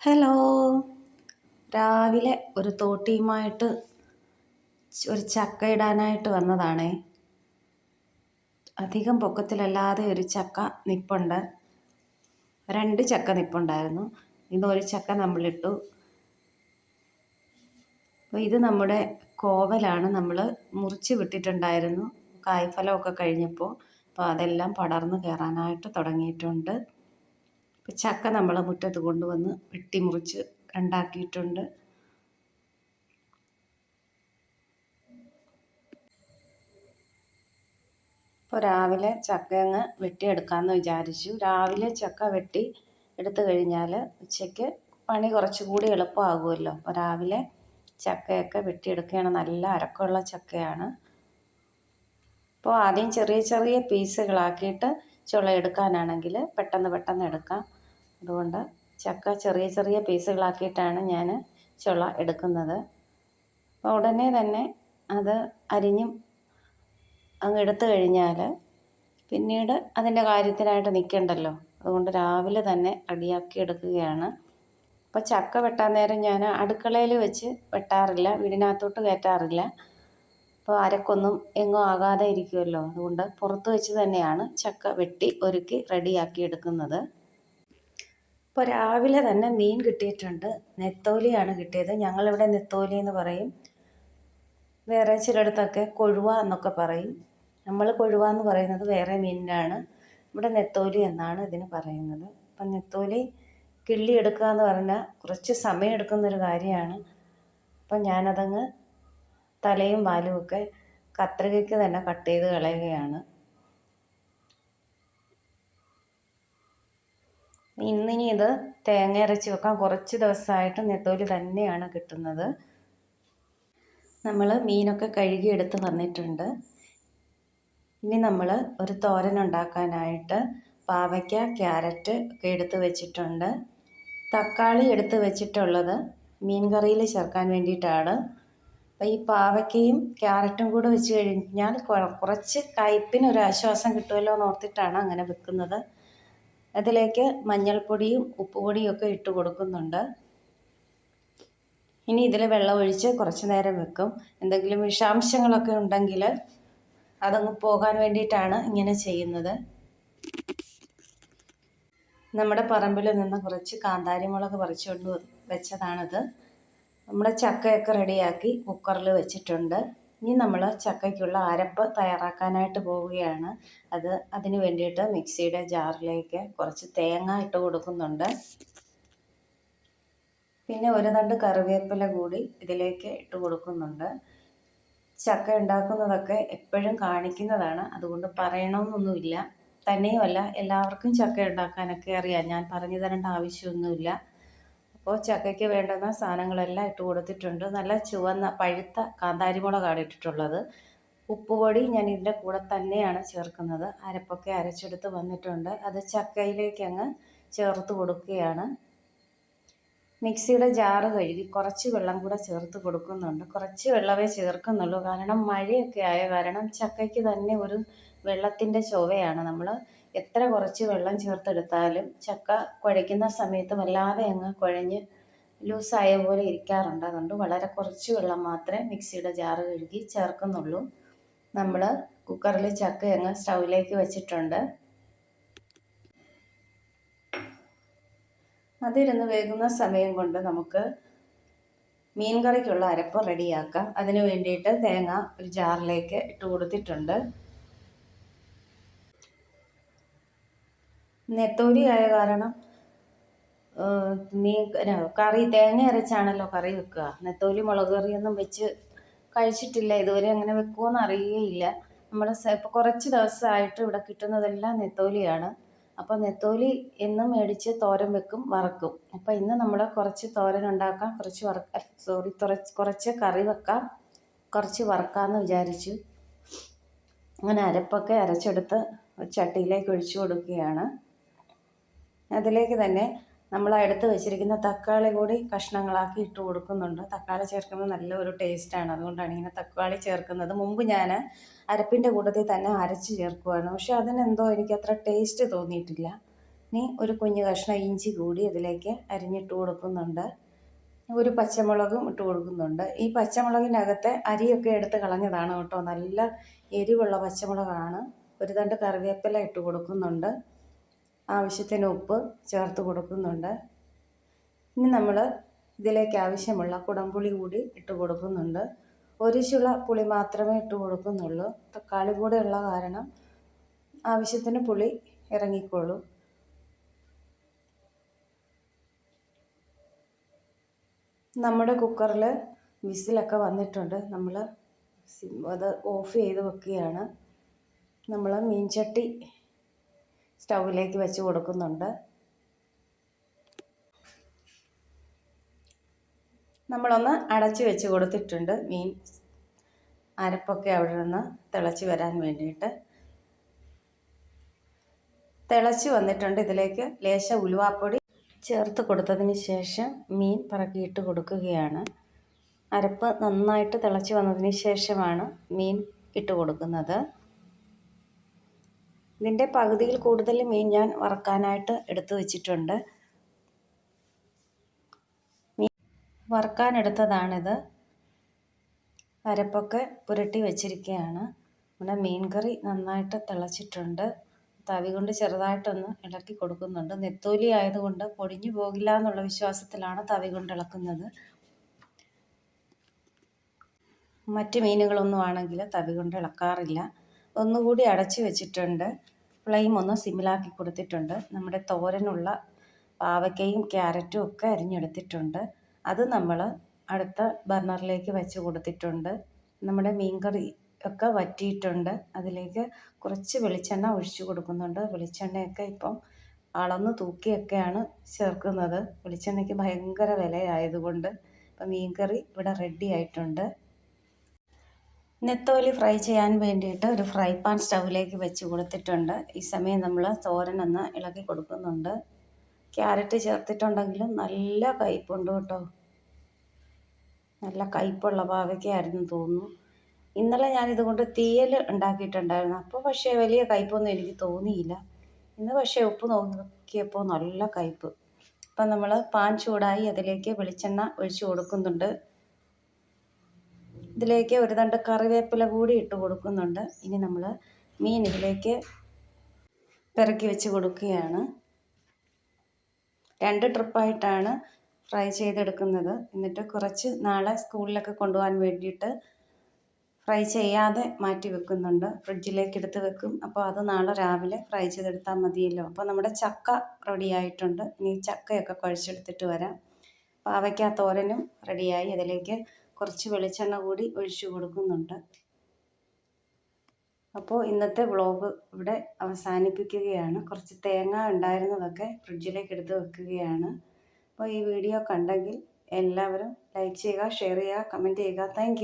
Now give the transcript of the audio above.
Hello രാവിലെ ഒരു തോട്ടിയുമായിട്ട് ഒരു ചക്ക ഇടാനായിട്ട് വന്നതാണേ. അധികം പൊക്കത്തിലല്ലാതെ ഒരു ചക്ക നിപ്പുണ്ട്. രണ്ട് ചക്ക നിപ്പുണ്ടായിരുന്നു. ഇന്ന് ഒരു ചക്ക നമ്മളിട്ടു. അപ്പോൾ ഇത് നമ്മുടെ കോവലാണ്. നമ്മൾ മുറിച്ച് വിട്ടിട്ടുണ്ടായിരുന്നു. കായ്ഫലമൊക്കെ കഴിഞ്ഞപ്പോൾ അപ്പോൾ അതെല്ലാം പടർന്ന് കയറാനായിട്ട് തുടങ്ങിയിട്ടുണ്ട്. ചക്ക നമ്മളെ മുറ്റത്ത് കൊണ്ടുവന്ന് വെട്ടി മുറിച്ച് ഉണ്ടാക്കിയിട്ടുണ്ട്. ഇപ്പോൾ രാവിലെ ചക്ക അങ്ങ് വെട്ടിയെടുക്കാമെന്ന് വിചാരിച്ചു. രാവിലെ ചക്ക വെട്ടി എടുത്തു കഴിഞ്ഞാൽ ഉച്ചയ്ക്ക് പണി കുറച്ചുകൂടി എളുപ്പമാകുമല്ലോ. അപ്പോൾ രാവിലെ ചക്കയൊക്കെ വെട്ടിയെടുക്കുകയാണ്. നല്ല അരക്കമുള്ള ചക്കയാണ്. അപ്പോൾ ആദ്യം ചെറിയ ചെറിയ പീസുകളാക്കിയിട്ട് ചുള എടുക്കാനാണെങ്കിൽ പെട്ടെന്ന് പെട്ടെന്ന് എടുക്കാം. അതുകൊണ്ട് ചക്ക ചെറിയ ചെറിയ പീസുകളാക്കിയിട്ടാണ് ഞാൻ ചുള എടുക്കുന്നത്. അപ്പോൾ ഉടനെ തന്നെ അത് അരിഞ്ഞും അങ്ങ് എടുത്തു കഴിഞ്ഞാൽ പിന്നീട് അതിന്റെ കാര്യത്തിനായിട്ട് നിൽക്കണ്ടല്ലോ. അതുകൊണ്ട് രാവിലെ തന്നെ റെഡിയാക്കി എടുക്കുകയാണ്. അപ്പോൾ ചക്ക വെട്ടാൻ നേരം ഞാൻ അടുക്കളയിൽ വെച്ച് വെട്ടാറില്ല വീടിനകത്തോട്ട് കയറ്റാറില്ല. അപ്പോൾ അരക്കൊന്നും എങ്ങും ആകാതെ ഇരിക്കുമല്ലോ. അതുകൊണ്ട് പുറത്ത് വെച്ച് തന്നെയാണ് ചക്ക വെട്ടി ഒരുക്കി റെഡിയാക്കി എടുക്കുന്നത്. ഇപ്പോൾ രാവിലെ തന്നെ മീൻ കിട്ടിയിട്ടുണ്ട്. നെത്തോലിയാണ് കിട്ടിയത്. ഞങ്ങളിവിടെ നെത്തോലി എന്ന് പറയും. വേറെ ചിലയിടത്തൊക്കെ കൊഴുവ എന്നൊക്കെ പറയും. നമ്മൾ കൊഴുവ എന്ന് പറയുന്നത് വേറെ മീനിനാണ്. ഇവിടെ നെത്തോലി എന്നാണ് ഇതിന് പറയുന്നത്. അപ്പം നെത്തോലി കിള്ളി എടുക്കുക എന്ന് പറഞ്ഞാൽ കുറച്ച് സമയം എടുക്കുന്നൊരു കാര്യമാണ്. അപ്പം ഞാനതങ്ങ് തലയും വാലുമൊക്കെ കത്രികയ്ക്ക് തന്നെ കട്ട് ചെയ്ത് കളയുകയാണ്. ഇന്നിനി ഇത് തേങ്ങ അരച്ച് വെക്കാൻ കുറച്ച് ദിവസമായിട്ട് നെത്തോലി തന്നെയാണ് കിട്ടുന്നത്. നമ്മൾ മീനൊക്കെ കഴുകി എടുത്ത് വന്നിട്ടുണ്ട്. ഇനി നമ്മൾ ഒരു തോരൻ ഉണ്ടാക്കാനായിട്ട് പാവയ്ക്ക ക്യാരറ്റ് ഒക്കെ എടുത്ത് വെച്ചിട്ടുണ്ട്. തക്കാളി എടുത്ത് വെച്ചിട്ടുള്ളത് മീൻ കറിയിൽ ചേർക്കാൻ വേണ്ടിയിട്ടാണ്. അപ്പോൾ ഈ പാവയ്ക്കയും ക്യാരറ്റും കൂടെ വെച്ച് കഴിഞ്ഞാൽ കുറച്ച് കയ്പ്പിന് ഒരു ആശ്വാസം കിട്ടുമല്ലോ എന്ന് ഓർത്തിട്ടാണ് അങ്ങനെ വെക്കുന്നത്. അതിലേക്ക് മഞ്ഞൾപ്പൊടിയും ഉപ്പുപൊടിയും ഒക്കെ ഇട്ട് കൊടുക്കുന്നുണ്ട്. ഇനി ഇതിൽ വെള്ളം ഒഴിച്ച് കുറച്ച് നേരം വെക്കും. എന്തെങ്കിലും വിഷാംശങ്ങളൊക്കെ ഉണ്ടെങ്കിൽ അതങ്ങ് പോകാൻ വേണ്ടിയിട്ടാണ് ഇങ്ങനെ ചെയ്യുന്നത്. നമ്മുടെ പറമ്പിൽ നിന്ന് കുറച്ച് കാന്താരിമുളക് പറിച്ചുകൊണ്ട് വെച്ചതാണിത്. നമ്മുടെ ചക്കയൊക്കെ റെഡിയാക്കി കുക്കറിൽ വെച്ചിട്ടുണ്ട്. ഇനി നമ്മൾ ചക്കയ്ക്കുള്ള അരപ്പ് തയ്യാറാക്കാനായിട്ട് പോവുകയാണ്. അത് അതിന് വേണ്ടിയിട്ട് മിക്സിയുടെ ജാറിലേക്ക് കുറച്ച് തേങ്ങ ഇട്ട് കൊടുക്കുന്നുണ്ട്. പിന്നെ ഒരു തണ്ട് കറിവേപ്പില കൂടി ഇതിലേക്ക് ഇട്ട് കൊടുക്കുന്നുണ്ട്. ചക്ക ഉണ്ടാക്കുന്നതൊക്കെ എപ്പോഴും കാണിക്കുന്നതാണ്. അതുകൊണ്ട് പറയണമെന്നൊന്നുമില്ല തന്നെയുമല്ല എല്ലാവർക്കും ചക്ക ഉണ്ടാക്കാനൊക്കെ അറിയാം. ഞാൻ പറഞ്ഞു തരേണ്ട ആവശ്യമൊന്നുമില്ല. അപ്പോൾ ചക്കയ്ക്ക് വേണ്ടുന്ന സാധനങ്ങളെല്ലാം ഇട്ട് കൊടുത്തിട്ടുണ്ട്. നല്ല ചുവന്ന പഴുത്ത കാന്താരിമുളകാണ് ഇട്ടിട്ടുള്ളത്. ഉപ്പുപൊടി ഞാൻ ഇതിന്റെ കൂടെ തന്നെയാണ് ചേർക്കുന്നത്. അരപ്പൊക്കെ അരച്ചെടുത്ത് വന്നിട്ടുണ്ട്. അത് ചക്കയിലേക്ക് അങ്ങ് ചേർത്ത് കൊടുക്കുകയാണ്. മിക്സിയുടെ ജാറ് കഴുകി കുറച്ച് വെള്ളം കൂടെ ചേർത്ത് കൊടുക്കുന്നുണ്ട്. കുറച്ച് വെള്ളമേ ചേർക്കുന്നുള്ളൂ. കാരണം മഴയൊക്കെ ആയ കാരണം ചക്കയ്ക്ക് തന്നെ ഒരു വെള്ളത്തിന്റെ ചൊവയാണ്. നമ്മൾ എത്ര കുറച്ച് വെള്ളം ചേർത്തെടുത്താലും ചക്ക കുഴയ്ക്കുന്ന സമയത്ത് വല്ലാതെ അങ്ങ് കുഴഞ്ഞ് ലൂസായ പോലെ ഇരിക്കാറുണ്ട്. അതുകൊണ്ട് വളരെ കുറച്ച് വെള്ളം മാത്രമേ മിക്സിയുടെ ജാറ് കഴുകി ചേർക്കുന്നുള്ളൂ. നമ്മൾ കുക്കറിൽ ചക്ക അങ്ങ് സ്റ്റൗവിലേക്ക് വെച്ചിട്ടുണ്ട്. അതിരുന്ന് വേകുന്ന സമയം കൊണ്ട് നമുക്ക് മീൻ കറിക്കുള്ള അരപ്പ് റെഡിയാക്കാം. അതിന് വേണ്ടിയിട്ട് തേങ്ങ ഒരു ജാറിലേക്ക് ഇട്ട് കൊടുത്തിട്ടുണ്ട്. നെത്തോലി ആയ കാരണം മീൻ കറി തേങ്ങ അരച്ചാണല്ലോ കറി വെക്കുക. നെത്തോലി മുളക് കറിയൊന്നും വെച്ച് കഴിച്ചിട്ടില്ല. ഇതുവരെ അങ്ങനെ വെക്കുമോയെന്ന് അറിയുകയില്ല നമ്മൾ ഇപ്പോൾ കുറച്ച് ദിവസമായിട്ട് ഇവിടെ കിട്ടുന്നതെല്ലാം നെത്തോലിയാണ്. അപ്പോൾ നെത്തോലി എന്നും മേടിച്ച് തോരൻ വെക്കും വറക്കും. അപ്പോൾ ഇന്ന് നമ്മൾ കുറച്ച് തോരൻ ഉണ്ടാക്കാം കുറച്ച് വറക്ക സോറി കുറച്ച് കറി വെക്കാം കുറച്ച് വറക്കാമെന്ന് വിചാരിച്ചു. അങ്ങനെ അരപ്പൊക്കെ അരച്ചെടുത്ത് ചട്ടിയിലേക്ക് ഒഴിച്ചു കൊടുക്കുകയാണ്. അതിലേക്ക് തന്നെ നമ്മൾ എടുത്ത് വെച്ചിരിക്കുന്ന തക്കാളി കൂടി കഷ്ണങ്ങളാക്കി ഇട്ട് കൊടുക്കുന്നുണ്ട്. തക്കാളി ചേർക്കുന്നത് നല്ല ഒരു ടേസ്റ്റാണ് അതുകൊണ്ടാണ് ഇങ്ങനെ തക്കാളി ചേർക്കുന്നത്. മുമ്പ് ഞാൻ അരപ്പിന്റെ കൂട്ടത്തിൽ തന്നെ അരച്ച് ചേർക്കുമായിരുന്നു പക്ഷെ അതിനെന്തോ എനിക്ക് അത്ര ടേസ്റ്റ് തോന്നിയിട്ടില്ല. ഇനി ഒരു കുഞ്ഞു കഷ്ണം ഇഞ്ചി കൂടി അതിലേക്ക് അരിഞ്ഞിട്ട് കൊടുക്കുന്നുണ്ട്. ഒരു പച്ചമുളകും ഇട്ട് കൊടുക്കുന്നുണ്ട്. ഈ പച്ചമുളകിനകത്തെ അരിയൊക്കെ എടുത്ത് കളഞ്ഞതാണ് കേട്ടോ. നല്ല എരിവുള്ള പച്ചമുളകാണ്. ഒരു തണ്ട് കറിവേപ്പില ഇട്ട് കൊടുക്കുന്നുണ്ട്. ആവശ്യത്തിന് ഉപ്പ് ചേർത്ത് കൊടുക്കുന്നുണ്ട്. ഇനി നമ്മൾ ഇതിലേക്ക് ആവശ്യമുള്ള കുടംപുളി കൂടി ഇട്ട് കൊടുക്കുന്നുണ്ട്. ഒരു ചുള പുളി മാത്രമേ ഇട്ട് കൊടുക്കുന്നുള്ളൂ. തക്കാളി കൂടെ ഉള്ള കാരണം ആവശ്യത്തിന് പുളി ഇറങ്ങിക്കോളൂ. നമ്മുടെ കുക്കറിൽ വിസിലൊക്കെ വന്നിട്ടുണ്ട്. നമ്മൾ അത് ഓഫ് ചെയ്ത് വെക്കുകയാണ്. നമ്മൾ മീൻചട്ടി സ്റ്റൗവിലേക്ക് വെച്ച് കൊടുക്കുന്നുണ്ട്. നമ്മളൊന്ന് അടച്ച് വെച്ച് കൊടുത്തിട്ടുണ്ട് മീൻ. അരപ്പൊക്കെ അവിടെ നിന്ന് തിളച്ച് വരാൻ വേണ്ടിയിട്ട്. തിളച്ച് വന്നിട്ടുണ്ട് ഇതിലേക്ക് ലേശ ഉലുവാപ്പൊടി ചേർത്ത് കൊടുത്തതിന് ശേഷം മീൻ പറക്കിയിട്ട് കൊടുക്കുകയാണ്. അരപ്പ് നന്നായിട്ട് തിളച്ച് വന്നതിന് ശേഷമാണ് മീൻ ഇട്ട് കൊടുക്കുന്നത്. ഇതിന്റെ പകുതിയിൽ കൂടുതൽ മീൻ ഞാൻ വറക്കാനായിട്ട് എടുത്തു വച്ചിട്ടുണ്ട്. മീൻ വറക്കാനെടുത്തതാണിത് അരപ്പൊക്കെ പുരട്ടി വെച്ചിരിക്കുകയാണ്. നമ്മുടെ മീൻ കറി നന്നായിട്ട് തിളച്ചിട്ടുണ്ട്. തവി കൊണ്ട് ചെറുതായിട്ടൊന്ന് ഇളക്കി കൊടുക്കുന്നുണ്ട്. നെത്തോലി ആയതുകൊണ്ട് പൊടിഞ്ഞു പോകില്ല എന്നുള്ള വിശ്വാസത്തിലാണ് തവി കൊണ്ട് ഇളക്കുന്നത്. മറ്റ് മീനുകളൊന്നും ആണെങ്കിൽ തവി കൊണ്ട് ഇളക്കാറില്ല. ഒന്നുകൂടി അടച്ചു വെച്ചിട്ടുണ്ട്. ഫ്ലെയിം ഒന്ന് സിമ്മിലാക്കി കൊടുത്തിട്ടുണ്ട്. നമ്മുടെ തോരനുള്ള പാവയ്ക്കയും ക്യാരറ്റും ഒക്കെ അരിഞ്ഞെടുത്തിട്ടുണ്ട്. അത് നമ്മൾ അടുത്ത ബർണറിലേക്ക് വെച്ച് കൊടുത്തിട്ടുണ്ട്. നമ്മുടെ മീൻകറി ഒക്കെ വറ്റിയിട്ടുണ്ട്. അതിലേക്ക് കുറച്ച് വെളിച്ചെണ്ണ ഒഴിച്ചു കൊടുക്കുന്നുണ്ട്. വെളിച്ചെണ്ണയൊക്കെ ഇപ്പം അളന്ന് തൂക്കിയൊക്കെയാണ് ചേർക്കുന്നത്. വെളിച്ചെണ്ണയ്ക്ക് ഭയങ്കര വിലയായതുകൊണ്ട് ഇപ്പം മീൻകറി ഇവിടെ റെഡി ആയിട്ടുണ്ട്. നെത്തോലി ഫ്രൈ ചെയ്യാൻ വേണ്ടിയിട്ട് ഒരു ഫ്രൈ പാൻ സ്റ്റൗവിലേക്ക് വെച്ച് കൊടുത്തിട്ടുണ്ട്. ഈ സമയം നമ്മൾ തോരനൊന്ന് ഇളക്കി കൊടുക്കുന്നുണ്ട്. ക്യാരറ്റ് ചേർത്തിട്ടുണ്ടെങ്കിലും നല്ല കയ്പുണ്ട് കേട്ടോ. നല്ല കയ്പുള്ള പാവയ്ക്കായിരുന്നു തോന്നുന്നു. ഇന്നലെ ഞാൻ ഇതുകൊണ്ട് തീയൽ ഉണ്ടാക്കിയിട്ടുണ്ടായിരുന്നു. അപ്പോൾ പക്ഷേ വലിയ കയ്പൊന്നും എനിക്ക് തോന്നിയില്ല. ഇന്ന് പക്ഷേ ഉപ്പ് നോക്കിയപ്പോൾ നല്ല കയ്പ് അപ്പം നമ്മൾ പാൻ ചൂടായി അതിലേക്ക് വെളിച്ചെണ്ണ ഒഴിച്ച് കൊടുക്കുന്നുണ്ട്. ഇതിലേക്ക് ഒരു തണ്ട് കറിവേപ്പില കൂടി ഇട്ട് കൊടുക്കുന്നുണ്ട്. ഇനി നമ്മൾ മീൻ ഇതിലേക്ക് പിറക്കി വെച്ച് കൊടുക്കുകയാണ്. രണ്ട് ട്രിപ്പായിട്ടാണ് ഫ്രൈ ചെയ്തെടുക്കുന്നത്. എന്നിട്ട് കുറച്ച് നാളെ സ്കൂളിലൊക്കെ കൊണ്ടുപോകാൻ വേണ്ടിയിട്ട് ഫ്രൈ ചെയ്യാതെ മാറ്റി വെക്കുന്നുണ്ട്. ഫ്രിഡ്ജിലേക്ക് എടുത്ത് വെക്കും. അപ്പോൾ അത് നാളെ രാവിലെ ഫ്രൈ ചെയ്തെടുത്താൽ മതിയല്ലോ. അപ്പോൾ നമ്മുടെ ചക്ക റെഡി ആയിട്ടുണ്ട്. ഇനി ചക്കയൊക്കെ കുഴച്ചെടുത്തിട്ട് വരാം. പാവയ്ക്ക തോരനും റെഡിയായി അതിലേക്ക് കുറച്ച് വെളിച്ചെണ്ണ കൂടി ഒഴിച്ചു കൊടുക്കുന്നുണ്ട്. അപ്പോൾ ഇന്നത്തെ വ്ളോഗ് ഇവിടെ അവസാനിപ്പിക്കുകയാണ്. കുറച്ച് തേങ്ങ ഉണ്ടായിരുന്നതൊക്കെ ഫ്രിഡ്ജിലേക്ക് എടുത്ത് വെക്കുകയാണ്. അപ്പോൾ ഈ വീഡിയോ കണ്ടെങ്കിൽ എല്ലാവരും ലൈക്ക് ചെയ്യുക ഷെയർ ചെയ്യുക കമന്റ് ചെയ്യുക. താങ്ക്